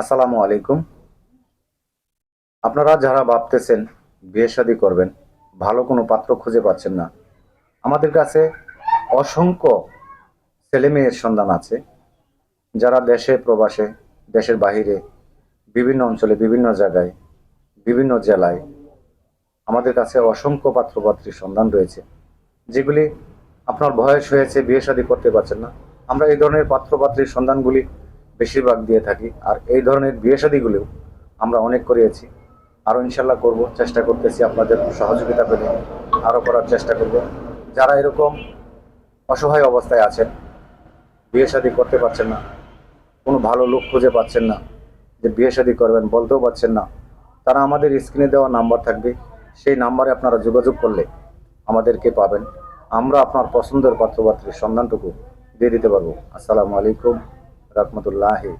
আসসালামু আলাইকুম। আপনারা যারা ভাবতেছেন বিয়ে শাদী করবেন, ভালো কোনো পাত্র খুঁজে পাচ্ছেন না। আমাদের কাছে অসংখ্য ছেলে মেয়ের সন্ধান আছে, যারা দেশে প্রবাসে, দেশের বাহিরে, বিভিন্ন অঞ্চলে, বিভিন্ন জায়গায়, বিভিন্ন জেলায় আমাদের কাছে অসংখ্য পাত্রপাত্রীর সন্ধান রয়েছে, যেগুলি আপনার বয়স হয়েছে, বিয়ে শাদী করতে পারছেন না। আমরা এই ধরনের পাত্রপাত্রীর সন্ধানগুলি বেশিরভাগ দিয়ে থাকি। আর এই ধরনের বিয়ে শাদীগুলিও আমরা অনেক করিয়েছি। আরও ইনশাল্লাহ করব, চেষ্টা করতেছি আপনাদের সহযোগিতা পেলে আরও করার চেষ্টা করব। যারা এরকম অসহায় অবস্থায় আছেন, বিয়ে শাদী করতে পারছেন না, কোনো ভালো লোক খুঁজে পাচ্ছেন না, যে বিয়ে শাদী করবেন বলতেও পারছেন না, তারা আমাদের স্ক্রিনে দেওয়া নাম্বার থাকবে। সেই নাম্বারে আপনারা যোগাযোগ করলে আমাদেরকে পাবেন। আমরা আপনার পছন্দের পাত্রপাত্রীর সন্ধানটুকু দিয়ে দিতে পারব। আসসালামু আলাইকুম। রহমতুল্লাহি